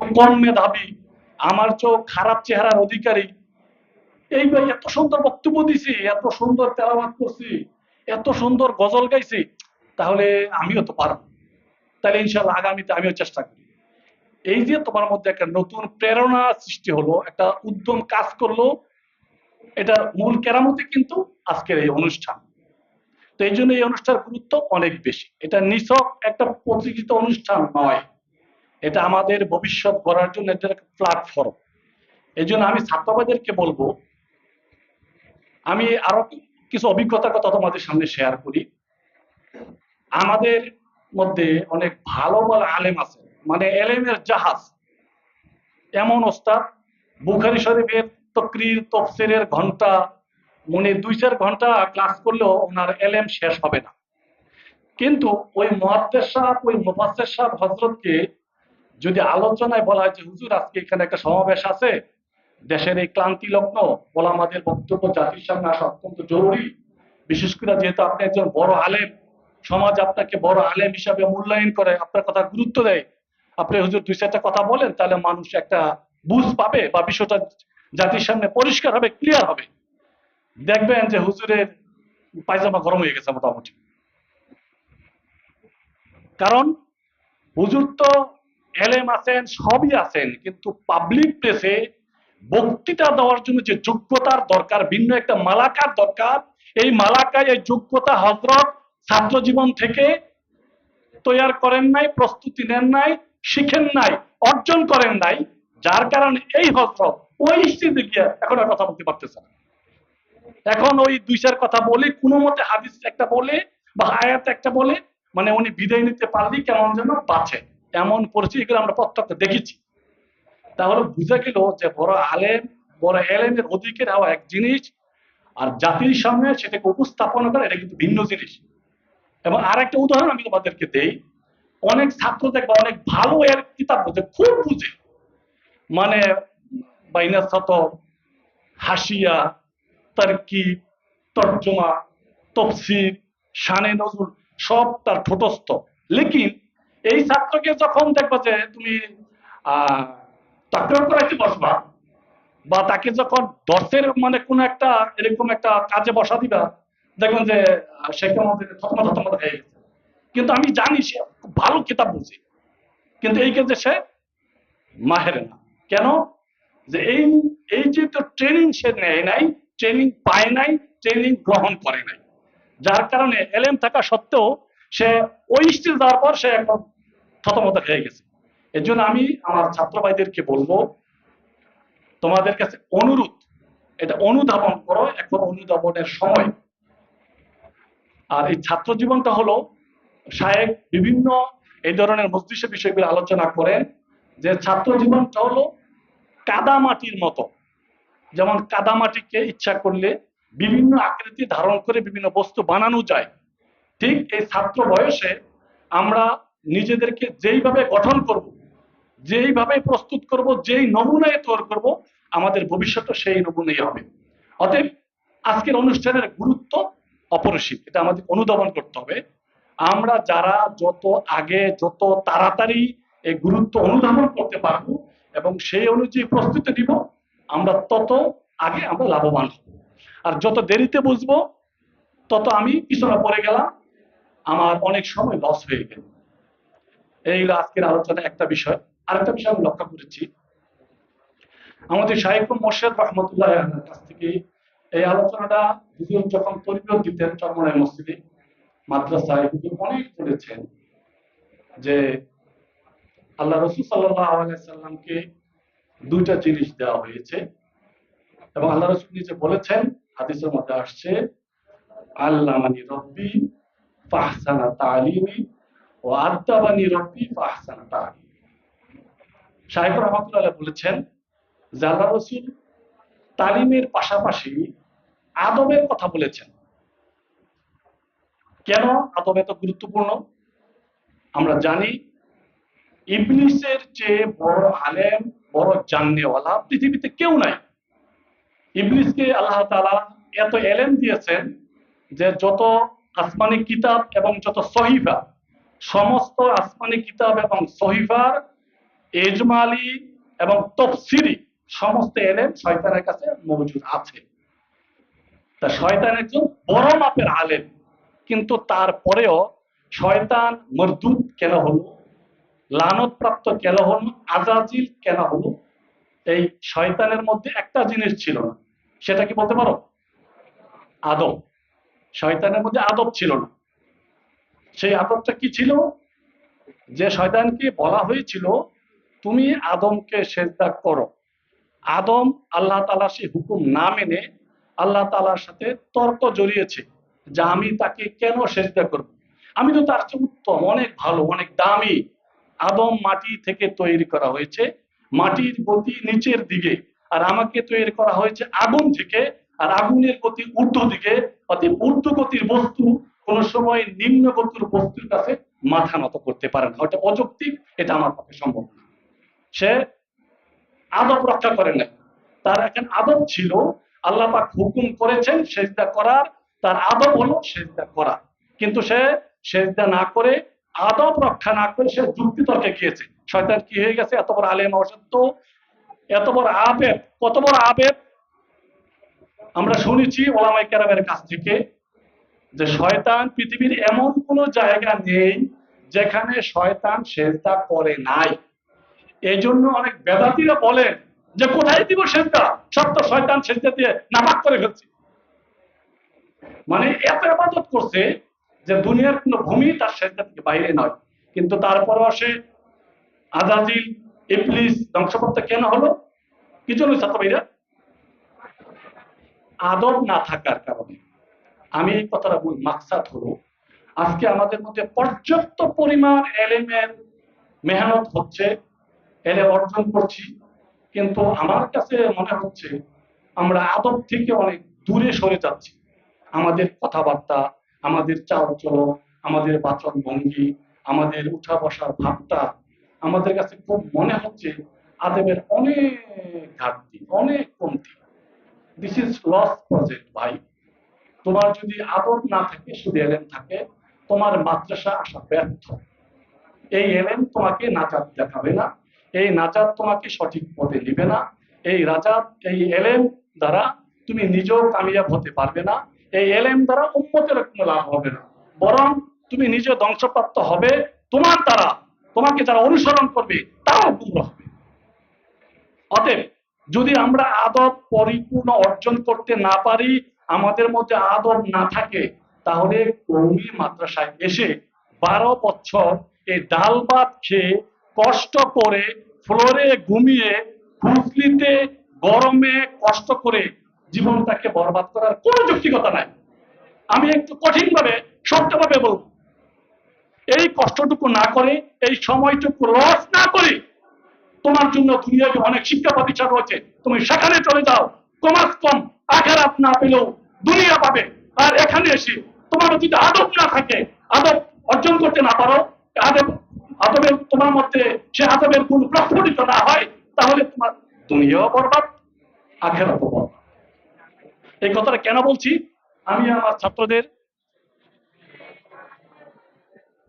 কম মেধাবী আমার চেয়েও খারাপ চেহারার অধিকারী। এই ভাই এত সুন্দর বক্তব্য দিছি, এত সুন্দর তেলাবাদ করছি, এত সুন্দর গজল গাইছি, তাহলে আমিও তো পারব। তাহলে ইনশাল্লাহ আগামীতে আমিও চেষ্টা করি। এই যে তোমার মধ্যে একটা নতুন প্রেরণা সৃষ্টি হলো, একটা উদ্যম কাজ করল এটা মূল কেরামতি কিন্তু আজকের এই অনুষ্ঠান। তো এই জন্য এই অনুষ্ঠানের গুরুত্ব অনেক বেশি। এটা নিছক একটা প্রতিষ্ঠিত অনুষ্ঠান নয়। এটা আমাদের ভবিষ্যৎ গড়ার জন্য এটা একটা প্ল্যাটফর্ম এই জন্য আমি ছাত্রবাদেরকে বলব, আমি আরও কিছু অভিজ্ঞতার কথা তোমাদের সামনে শেয়ার করি। আমাদের মধ্যে অনেক ভালো ভালো আলেম আছে মানে এলেমের জাহাজ। এমন ওস্তাদ, বুখারি শরীফের তকরির, তফসিরের ঘণ্টা মনে দুই চার ঘণ্টা ক্লাস করলেও ওনার এলেম শেষ হবে না। কিন্তু ওই মহাদ্দের সাহেব, ওই মুফাসের সাহেব হজরতকে যদি আলোচনায় বলা হয় যে, হুজুর, আজকে এখানে একটা সমাবেশ আছে, দেশের এই ক্লান্তি লগ্ন আমাদের বক্তব্য জাতির সামনে আসা অত্যন্ত জরুরি। বিশেষ করে যেহেতু আপনি একজন বড় আলেম, সমাজ আপনাকে বড় আলেম হিসাবে মূল্যায়ন করে আপনার কথা গুরুত্ব দেয়। আপনি হুজুর দুই চারটা কথা বলেন, তাহলে মানুষ একটা বুঝ পাবে বা বিষয়টা জাতির সামনে পরিষ্কার হবে ক্লিয়ার হবে। দেখবেন যে হুজুরের পায়জামা গরম হয়ে গেছে মোটামুটি। কারণ হুজুর তো এলেম আছেন, সবই আছেন, কিন্তু পাবলিক প্লেসে বক্তৃতা দেওয়ার জন্য যে যোগ্যতার দরকার, ভিন্ন একটা মালাকার দরকার, এই মালাকায় এই যোগ্যতা হজরত ছাত্র জীবন থেকে তৈয়ার করেন নাই, প্রস্তুতি নেন নাই, শিখেন নাই, অর্জন করেন নাই, যার কারণে এই হজরত ওই স্ত্রীতে গিয়ে এখন আর কথা বলতে পারতেছে না। এখন ওই দুই চার কথা বলে, কোনো মতে হাদিস একটা বলে বা আয়াত একটা বলে মানে উনি বিদায় নিতে পারলেই কেমন যেন বাঁচে। এমন পরিস্থিতিগুলো আমরা প্রত্যক্ষ দেখেছি। তাহলে বুঝা গেল যে বড় আলেম, বড় এলেমের অধিকের হওয়া এক জিনিস, আর জাতির সামনে সেটাকে উপস্থাপন করা, এটা কিন্তু ভিন্ন জিনিস। এবং আর একটা উদাহরণ আমি তোমাদেরকে দেই। অনেক ছাত্র দেখবা, অনেক ভালো এর কিতাব বোঝে, খুব বুঝে। মানে বাইনা শত হাসিয়া, তারকি, তর্জমা, তফসির, শানে নজরুল, সব তার ঠোঁটস্থ। লেকিন এই ছাত্রকে যখন দেখবা যে তুমি আহ বসবা? বা তাকে যখন দশের মানে কোন একটা এরকম একটা কাজে বসা দিবা, দেখবেন যে সে কেমন হয়ে গেছে। কিন্তু আমি জানি সে খুব ভালো কিতাব বুঝে। কিন্তু এই ক্ষেত্রে সে মাহের না। কেন? যে এই এই যে তো ট্রেনিং সে নেয় নাই ট্রেনিং পায় নাই ট্রেনিং গ্রহণ করে নাই। যার কারণে এলএম থাকা সত্ত্বেও সে ওই স্টিল দেওয়ার পর সে এখন থতমত হয়ে গেছে। এর জন্য আমি আমার ছাত্র ভাইদেরকে বলব, তোমাদের কাছে অনুরোধ, এটা অনুধাবন করো, এখন অনুধাবনের সময়। আর এই ছাত্র জীবনটা হলো সাহেব বিভিন্ন এই ধরনের মস্তিষ্ক বিষয়গুলো আলোচনা করেন যে ছাত্র জীবনটা হলো কাদামাটির মতো। যেমন কাদামাটিকে ইচ্ছা করলে বিভিন্ন আকৃতি ধারণ করে বিভিন্ন বস্তু বানানো যায়। ঠিক এই ছাত্র বয়সে আমরা নিজেদেরকে যেইভাবে গঠন করব, যেইভাবে প্রস্তুত করব, যেই নমুনায় তৈরি করব, আমাদের ভবিষ্যৎও সেই নমুনাই হবে। অতএব আজকের অনুষ্ঠানের গুরুত্ব অপরিসীম, এটা আমাদের অনুধাবন করতে হবে। আমরা যারা যত আগে যত তাড়াতাড়ি এই গুরুত্ব অনুধাবন করতে পারব এবং সেই অনুযায়ী প্রস্তুতি নিব, আমরা তত আগে আমরা লাভবান হব। আর যত দেরিতে বুঝব, তত আমি পিছনে পড়ে গেলাম আমার অনেক সময় লস হয়ে গেল। এই হলো আজকের আলোচনা একটা বিষয়। আরেকটা বিষয় আমি লক্ষ্য করেছি। আমাদের শাহিকুল মোর্শেদ রহমতুল্লাহ কাছ থেকে এই আলোচনাটা হুজুর যখন পরিবেশ দিতেন চরমনায় মসজিদে, মাদ্রাসায় হুজুর অনেক বলেছেন যে আল্লাহ রসুল সাল্লাহ সাল্লামকে দুইটা জিনিস দেওয়া হয়েছে এবং আল্লাহ রসুল নিজে বলেছেন, হাদিসের মধ্যে আসছে, আল্লাহ মানি রব্বি ফাহসানা তালিমি ও আদাবানি রব্বি ফাহসানা তালিমি শাহিদ রহমতুল্লাহ বলেছেন যে রসুল তালিমের পাশাপাশি আদবের কথা বলেছেন, কেন আদব এত গুরুত্বপূর্ণ? আমরা জানি ইবলিসের চেয়ে বড় আলেম, বড় জাননেওয়ালা পৃথিবীতে কেউ নাই। ইবলিসকে আল্লাহ তাআলা এত এলেম দিয়েছেন যে যত আসমানি কিতাব এবং যত সহিফা, সমস্ত আসমানি কিতাব এবং সহিফার এজমালি এবং তফসিরি সমস্ত এলেম শয়তানের কাছে মজুদ আছে। তা শয়তান একজন বড় মাপের আলেম, কিন্তু তারপরেও শয়তান মরদুদ কেন হলো? লানত প্রাপ্ত কেন হলো? আজাজিল কেন হলো? এই শয়তানের মধ্যে একটা জিনিস ছিল না, সেটা কি বলতে পারো? আদব শয়তানের মধ্যে আদব ছিল না। সেই আদবটা কি ছিল? যে শয়তানকে বলা হয়েছিল, তুমি আদমকে সেজদা করো। আদম আল্লাহ তালা সেই হুকুম না মেনে আল্লাহ তালার সাথে তর্ক জড়িয়েছে যে আমি তাকে কেন সেজদা করব? আমি তো তার চেয়ে উত্তম, অনেক ভালো, অনেক দামি। আদম মাটি থেকে তৈরি করা হয়েছে, মাটির গতি নিচের দিকে। আর আমাকে তৈরি করা হয়েছে আগুন থেকে আর আগুনের গতি ঊর্ধ্ব দিকে, অতএব ঊর্ধ্ব গতির বস্তু কোন সময় নিম্ন গতির বস্তুর কাছে মাথা নত করতে পারে না। ওটা অযৌক্তিক, এটা আমার পক্ষে সম্ভব না। সে আদব রক্ষা করে নাই। তার এখন আদব ছিল, আল্লাহ পাক হুকুম করেছেন সেজদা করার, তার আদব হলো সেজদা করা। কিন্তু সে সেজদা না করে, আদব রক্ষা না করে সে যুক্তি তর্কে গিয়েছে। শয়তান কি হয়ে গেছে? এত বড় আলেম অসত্য, এত বড় আবেদ, কত বড় আবেদ আমরা শুনেছি ওলামাই কেরামের কাছ থেকে যে শয়তান পৃথিবীর এমন কোন জায়গা নেই যেখানে শয়তান সেজদা করে নাই। এই জন্য অনেক বেদাতিরা বলেন যে কোথায় দিব সেজদা? সব তো শয়তান সেজদা দিয়ে নামাক করে ফেলছে। মানে এত আবাদত করছে যে দুনিয়ার কোন ভূমি তার সেজদা থেকে বাইরে নয়। কিন্তু তারপরও সে আজাজিল, ইবলিস, ধ্বংসপ্রাপ্ত কেন হলো? কি জন্য ছাত্র ভাইরা আদব না থাকার কারণে। আমি এই কথাটা বল মাকসাদ হলো, আজকে আমাদের মধ্যে পর্যাপ্ত পরিমাণ এলেমের মেহনত হচ্ছে, এলে অর্জন করছি। কিন্তু আমার কাছে মনে হচ্ছে, আমরা আদব থেকে অনেক দূরে সরে যাচ্ছি। আমাদের কথাবার্তা, আমাদের চাল চলন আমাদের বাচন ভঙ্গি আমাদের উঠা বসার ভাবটা, আমাদের কাছে খুব মনে হচ্ছে আদেবের অনেক ঘাটতি, অনেক কমতি। দিস ইজ লস প্রজেক্ট ভাই। তোমার যদি আদব না থাকে, শুধু এলেম থাকে, তোমার মাদ্রাসা আসা ব্যর্থ। এই এলেম তোমাকে নাজাত দেখাবে না। এই নাজাত তোমাকে সঠিক পথে নিবে না। এই রাজাত, এই এলেম দ্বারা তুমি নিজেও কামিয়াব হতে পারবে না। এই এলেম দ্বারা উন্মতের কোনো লাভ হবে না। বরং তুমি নিজে ধ্বংসপ্রাপ্ত হবে। তোমার দ্বারা তোমাকে যারা অনুসরণ করবে, তারাও গুমরা হবে। অতএব যদি আমরা আদব পরিপূর্ণ অর্জন করতে না পারি, আমাদের মধ্যে আদব না থাকে, তাহলে কৌমি মাদ্রাসায় এসে বারো বছর এই ডাল ভাত খেয়ে কষ্ট করে ফ্লোরে ঘুমিয়ে ফুসলিতে গরমে কষ্ট করে জীবনটাকে বরবাদ করার কোনো যৌক্তিকতা নাই। আমি একটু কঠিন ভাবে শক্তভাবে বলব, এই কষ্টটুকু না করে, এই সময়টুকু লস না করে তোমার জন্য দুনিয়াতে অনেক শিক্ষা প্রতিষ্ঠান রয়েছে, তুমি সেখানে চলে যাও। কমাস কম আখেরাত না পেলেও দুনিয়া পাবে। আর এখানে এসে তোমার যদি আদব না থাকে, আদব অর্জন করতে না পারো, আদব, আদবের তোমার মধ্যে সে আদবের গুণ প্রস্ফুটিত না হয়, তাহলে তোমার দুনিয়াও বরবাদ, আখেরাতও বরবাদ। এই কথাটা কেন বলছি? আমি আমার ছাত্রদের